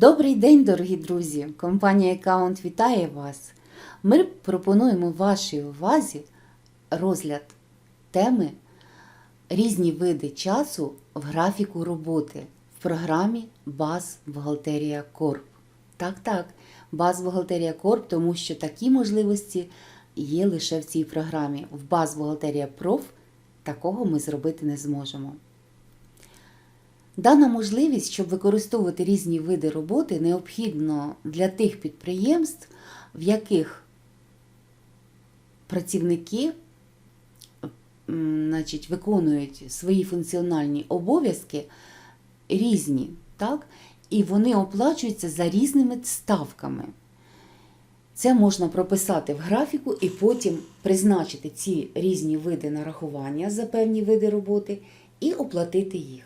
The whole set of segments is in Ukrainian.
Добрий день, дорогі друзі! Компанія Аккаунт вітає вас. Ми пропонуємо вашій увазі розгляд теми різні види часу в графіку роботи в програмі Баз Бухгалтерія Корп. Так, так, Баз Бухгалтерія Корп, тому що такі можливості є лише в цій програмі. В Баз Бухгалтерія Проф такого ми зробити не зможемо. Дана можливість, щоб використовувати різні види роботи, необхідно для тих підприємств, в яких працівники значить, виконують свої функціональні обов'язки різні, так? і вони оплачуються за різними ставками. Це можна прописати в графіку і потім призначити ці різні види нарахування за певні види роботи і оплатити їх.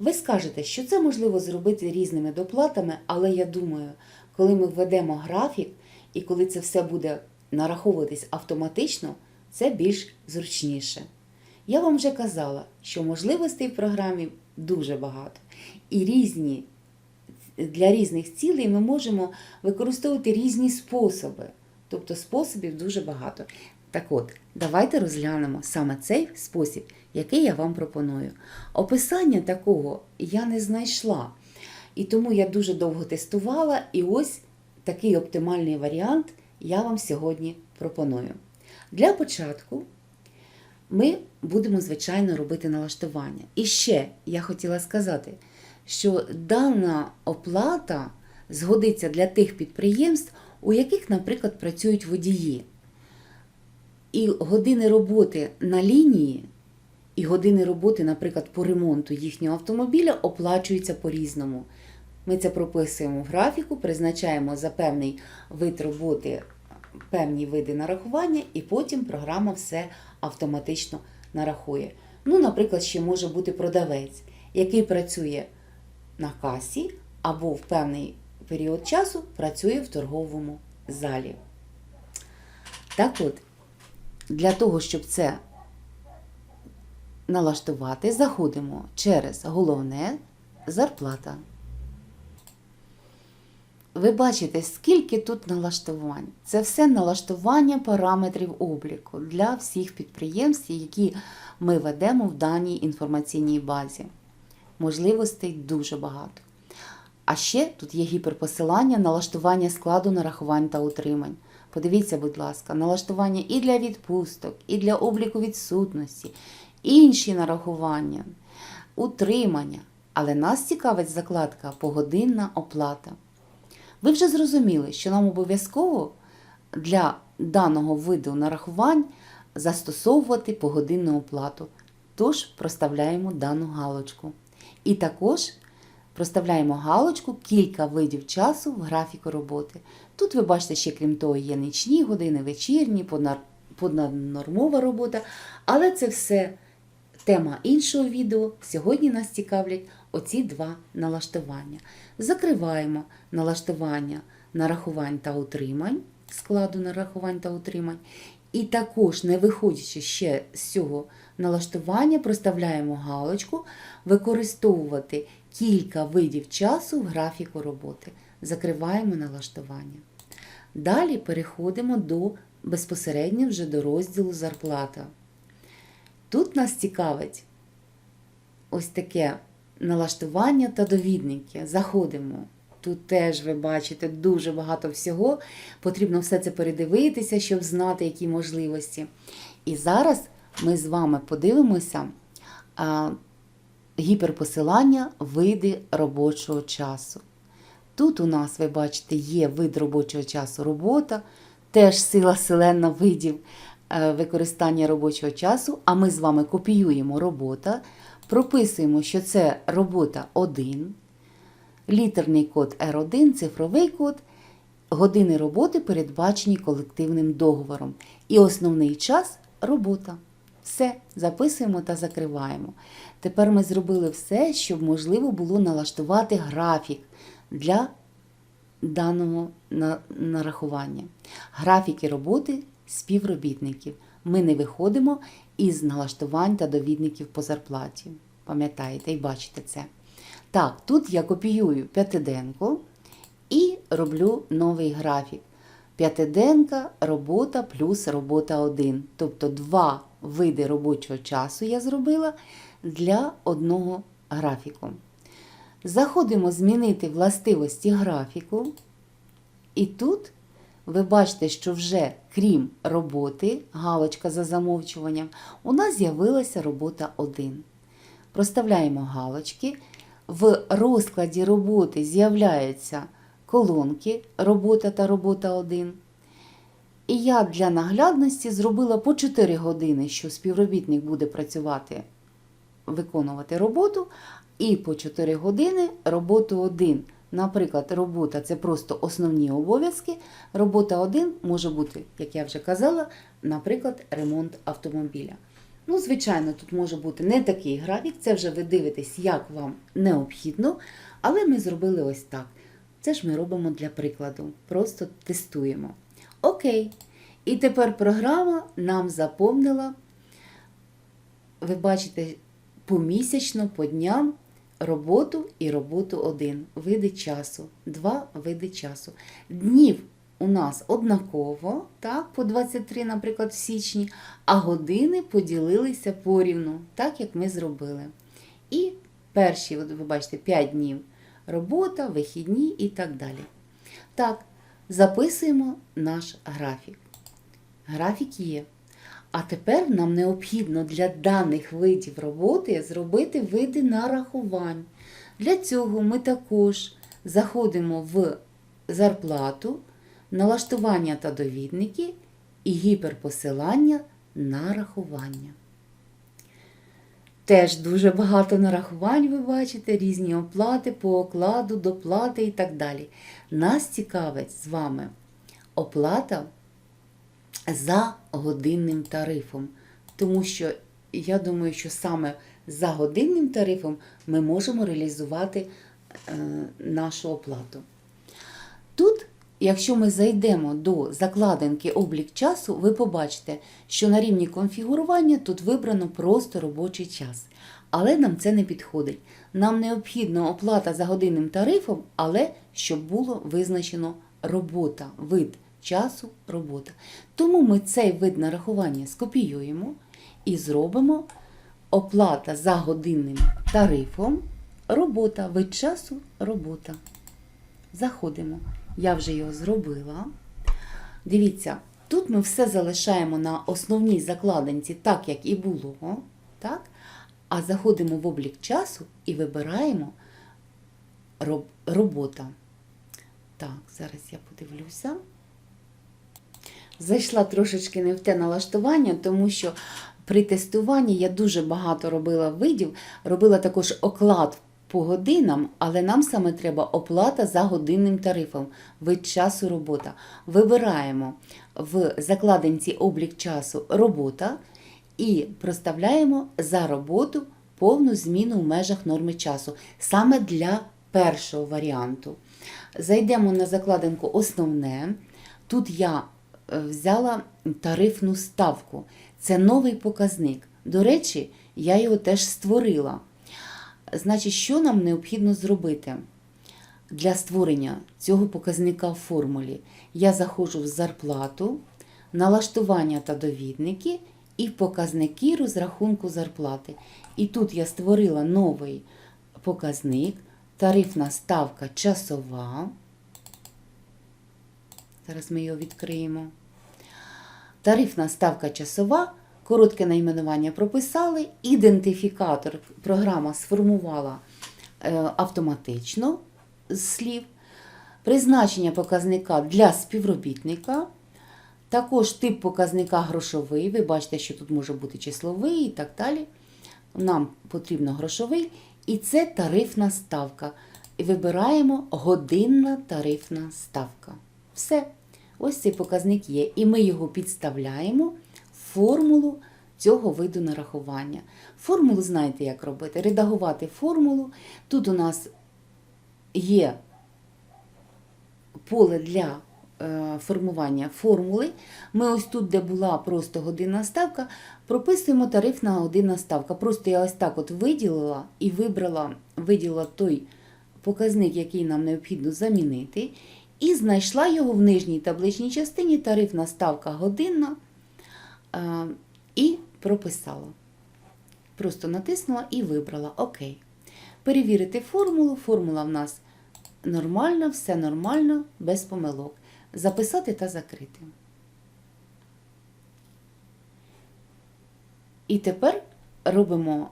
Ви скажете, що це можливо зробити різними доплатами, але я думаю, коли ми введемо графік і коли це все буде нараховуватись автоматично, це більш зручніше. Я вам вже казала, що можливостей в програмі дуже багато. І різні, для різних цілей ми можемо використовувати різні способи. Тобто способів дуже багато. Так от, давайте розглянемо саме цей спосіб, який я вам пропоную. Описання такого я не знайшла. І тому я дуже довго тестувала, і ось такий оптимальний варіант я вам сьогодні пропоную. Для початку ми будемо, звичайно, робити налаштування. І ще я хотіла сказати, що дана оплата згодиться для тих підприємств, у яких, наприклад, працюють водії. І години роботи на лінії, і години роботи, наприклад, по ремонту їхнього автомобіля оплачуються по-різному. Ми це прописуємо в графіку, призначаємо за певний вид роботи певні види нарахування, і потім програма все автоматично нарахує. Ну, наприклад, ще може бути продавець, який працює на касі або в певний період часу працює в торговому залі. Так от, для того, щоб це налаштувати, заходимо через головне зарплата. Ви бачите, скільки тут налаштувань. Це все налаштування параметрів обліку для всіх підприємств, які ми ведемо в даній інформаційній базі. Можливостей дуже багато. А ще тут є гіперпосилання, налаштування складу нарахувань та утримань. Подивіться, будь ласка, налаштування і для відпусток, і для обліку відсутності, інші нарахування, утримання. Але нас цікавить закладка погодинна оплата. Ви вже зрозуміли, що нам обов'язково для даного виду нарахувань застосовувати погодинну оплату. Тож проставляємо дану галочку. І також проставляємо галочку кілька видів часу в графіку роботи. Тут ви бачите, ще крім того, є нічні години, вечірні, понаднормова робота. Але це все тема іншого відео. Сьогодні нас цікавлять оці два налаштування. Закриваємо налаштування нарахувань та утримань, складу нарахувань та утримань. І також, не виходячи ще з цього налаштування, проставляємо галочку використовувати кілька видів часу в графіку роботи. Закриваємо налаштування. Далі переходимо до безпосередньо вже до розділу зарплата. Тут нас цікавить ось таке налаштування та довідники. Заходимо. Тут теж ви бачите дуже багато всього. Потрібно все це передивитися, щоб знати, які можливості. І зараз ми з вами подивимося гіперпосилання види робочого часу. Тут у нас, ви бачите, є вид робочого часу робота, теж сила селена видів е, використання робочого часу. А ми з вами копіюємо робота, прописуємо, що це робота 1, літерний код R1, цифровий код, години роботи передбачені колективним договором. І основний час робота. Все, записуємо та закриваємо. Тепер ми зробили все, щоб можливо було налаштувати графік для даного нарахування. Графіки роботи співробітників. Ми не виходимо із налаштувань та довідників по зарплаті. Пам'ятаєте і бачите це. Так, тут я копіюю п'ятиденку і роблю новий графік. П'ятиденка робота плюс робота 1. Тобто два види робочого часу я зробила для одного графіку. Заходимо змінити властивості графіку. І тут ви бачите, що вже крім роботи, галочка за замовчуванням, у нас з'явилася робота 1. Проставляємо галочки. В розкладі роботи з'являються колонки робота та робота 1. І я для наглядності зробила по 4 години, що співробітник буде працювати, виконувати роботу, і по 4 години роботу 1. Наприклад, робота це просто основні обов'язки. Робота 1 може бути, як я вже казала, наприклад, ремонт автомобіля. Ну, звичайно, тут може бути не такий графік, це вже ви дивитесь, як вам необхідно, але ми зробили ось так. Це ж ми робимо для прикладу, просто тестуємо. Окей. І тепер програма нам заповнила, ви бачите, помісячно, по дням роботу і роботу один. Види часу. Два види часу. Днів у нас однаково, так, по 23, наприклад, в січні, а години поділилися порівну, так як ми зробили. І перші, от ви бачите, 5 днів робота, вихідні і так далі. Так, записуємо наш графік. Графік є. А тепер нам необхідно для даних видів роботи зробити види нарахувань. Для цього ми також заходимо в зарплату, налаштування та довідники і гіперпосилання нарахування. Теж дуже багато нарахувань ви бачите, різні оплати по окладу, доплати і так далі. Нас цікавить з вами оплата за годинним тарифом. Тому що я думаю, що саме за годинним тарифом ми можемо реалізувати е, нашу оплату. Тут, якщо ми зайдемо до закладинки облік часу, ви побачите, що на рівні конфігурування тут вибрано просто робочий час. Але нам це не підходить. Нам необхідна оплата за годинним тарифом, але щоб було визначено робота, вид часу робота. Тому ми цей вид нарахування скопіюємо і зробимо оплата за годинним тарифом, робота, вид часу, робота. Заходимо. Я вже його зробила. Дивіться, тут ми все залишаємо на основній закладинці, так як і було. Так? А заходимо в облік часу і вибираємо роб- робота. Так, зараз я подивлюся. Зайшла трошечки не в те налаштування, тому що при тестуванні я дуже багато робила видів, робила також оклад по годинам, але нам саме треба оплата за годинним тарифом, вид часу робота. Вибираємо в закладинці облік часу робота і проставляємо за роботу повну зміну в межах норми часу, саме для першого варіанту. Зайдемо на закладинку основне. Тут я е, взяла тарифну ставку. Це новий показник. До речі, я його теж створила. Значить, що нам необхідно зробити для створення цього показника в формулі? Я заходжу в зарплату, налаштування та довідники і в показники розрахунку зарплати. І тут я створила новий показник, тарифна ставка часова. Зараз ми його відкриємо. Тарифна ставка часова, коротке найменування прописали, ідентифікатор програма сформувала е, автоматично з слів, призначення показника для співробітника, також тип показника грошовий. Ви бачите, що тут може бути числовий і так далі. Нам потрібно грошовий, і це тарифна ставка. Вибираємо годинна тарифна ставка. Все. Ось цей показник є. І ми його підставляємо формулу цього виду нарахування. Формулу знаєте, як робити. Редагувати формулу. Тут у нас є поле для е, формування формули. Ми ось тут, де була просто годинна ставка, прописуємо тарифна годинна ставка. Просто я ось так от виділила і вибрала, виділила той показник, який нам необхідно замінити. і знайшла його в нижній табличній частині тарифна ставка годинна і прописала. Просто натиснула і вибрала ОК. Перевірити формулу. Формула в нас нормальна, все нормально, без помилок. Записати та закрити. І тепер робимо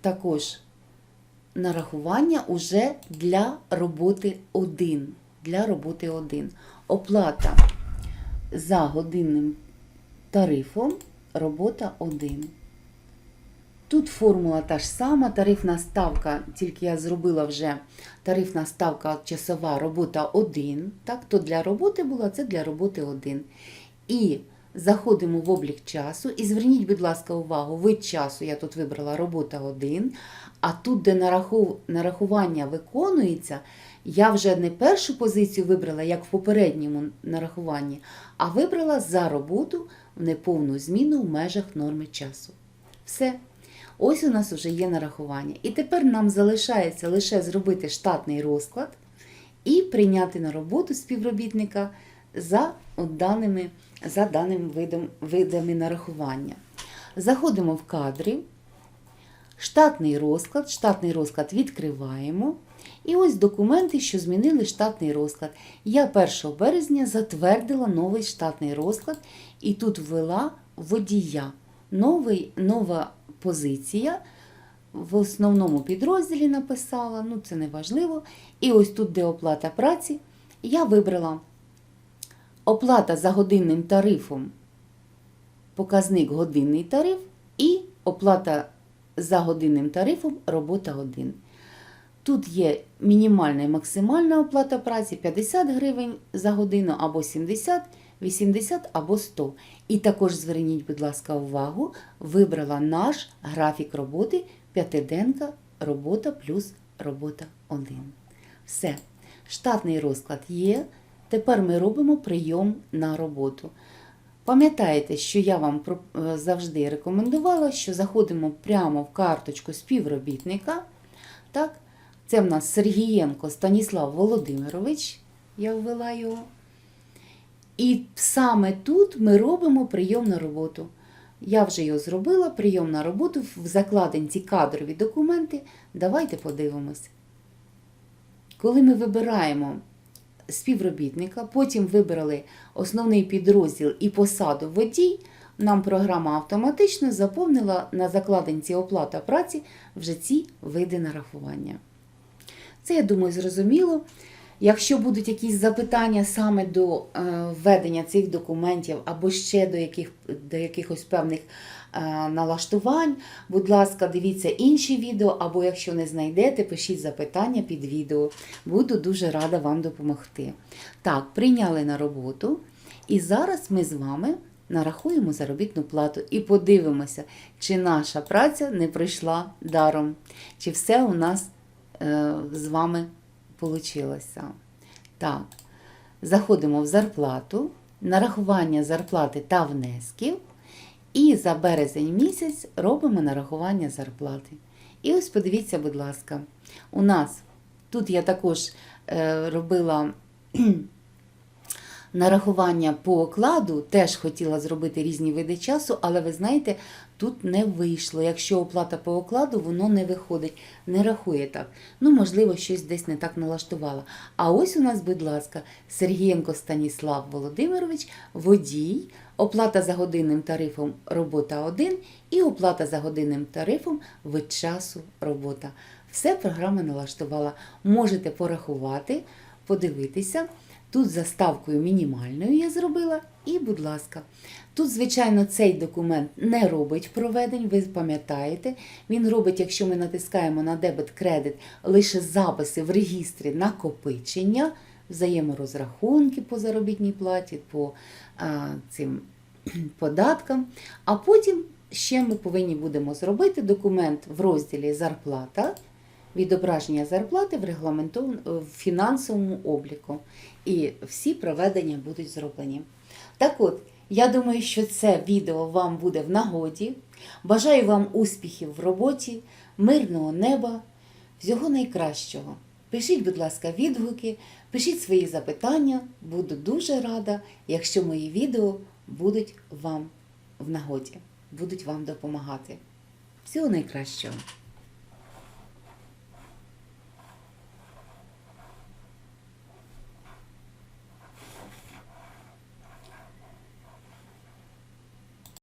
також нарахування уже для роботи 1. Для роботи 1. Оплата за годинним тарифом робота 1. Тут формула та ж сама, тарифна ставка, тільки я зробила вже тарифна ставка часова робота 1. Так, то для роботи була, це для роботи 1. І заходимо в облік часу. І зверніть, будь ласка, увагу, вид часу я тут вибрала робота 1. А тут, де нараху- нарахування виконується, я вже не першу позицію вибрала, як в попередньому нарахуванні, а вибрала за роботу в неповну зміну в межах норми часу. Все. Ось у нас вже є нарахування. І тепер нам залишається лише зробити штатний розклад і прийняти на роботу співробітника за, даними, за даним видом, видами нарахування. Заходимо в кадри, штатний розклад, штатний розклад відкриваємо. І ось документи, що змінили штатний розклад. Я 1 березня затвердила новий штатний розклад і тут ввела водія. Новий, нова позиція. В основному підрозділі написала, ну це не важливо. І ось тут, де оплата праці, я вибрала оплата за годинним тарифом, показник годинний тариф і оплата за годинним тарифом робота 1. Тут є мінімальна і максимальна оплата праці 50 гривень за годину або 70, 80 або 100. І також зверніть, будь ласка, увагу, вибрала наш графік роботи п'ятиденка робота плюс робота 1. Все. Штатний розклад є. Тепер ми робимо прийом на роботу. Пам'ятаєте, що я вам е, завжди рекомендувала, що заходимо прямо в карточку співробітника. Так? Це в нас Сергієнко Станіслав Володимирович. Я ввела його. І саме тут ми робимо прийом на роботу. Я вже його зробила, прийом на роботу в закладинці кадрові документи. Давайте подивимось. Коли ми вибираємо співробітника, потім вибрали основний підрозділ і посаду водій, нам програма автоматично заповнила на закладинці оплата праці вже ці види нарахування. Це, я думаю, зрозуміло. Якщо будуть якісь запитання саме до е, введення цих документів або ще до, яких, до якихось певних е, налаштувань, будь ласка, дивіться інші відео, або якщо не знайдете, пишіть запитання під відео. Буду дуже рада вам допомогти. Так, прийняли на роботу. І зараз ми з вами нарахуємо заробітну плату і подивимося, чи наша праця не пройшла даром, чи все у нас з вами вийшло. Так, заходимо в зарплату, нарахування зарплати та внесків. І за березень місяць робимо нарахування зарплати. І ось подивіться, будь ласка, у нас тут я також е, робила нарахування по окладу, теж хотіла зробити різні види часу, але ви знаєте, тут не вийшло. Якщо оплата по окладу, воно не виходить, не рахує так. Ну, можливо, щось десь не так налаштувала. А ось у нас, будь ласка, Сергієнко Станіслав Володимирович, водій, оплата за годинним тарифом робота 1 і оплата за годинним тарифом вид часу робота. Все програма налаштувала. Можете порахувати, подивитися. Тут за ставкою мінімальною я зробила, і, будь ласка, тут, звичайно, цей документ не робить проведень, ви пам'ятаєте. Він робить, якщо ми натискаємо на дебет кредит, лише записи в регістрі накопичення, взаєморозрахунки по заробітній платі, по а, цим податкам. А потім ще ми повинні будемо зробити документ в розділі Зарплата. Відображення зарплати в регламентовому в фінансовому обліку. І всі проведення будуть зроблені. Так от, я думаю, що це відео вам буде в нагоді. Бажаю вам успіхів в роботі, мирного неба, всього найкращого. Пишіть, будь ласка, відгуки, пишіть свої запитання. Буду дуже рада, якщо мої відео будуть вам в нагоді, будуть вам допомагати. Всього найкращого!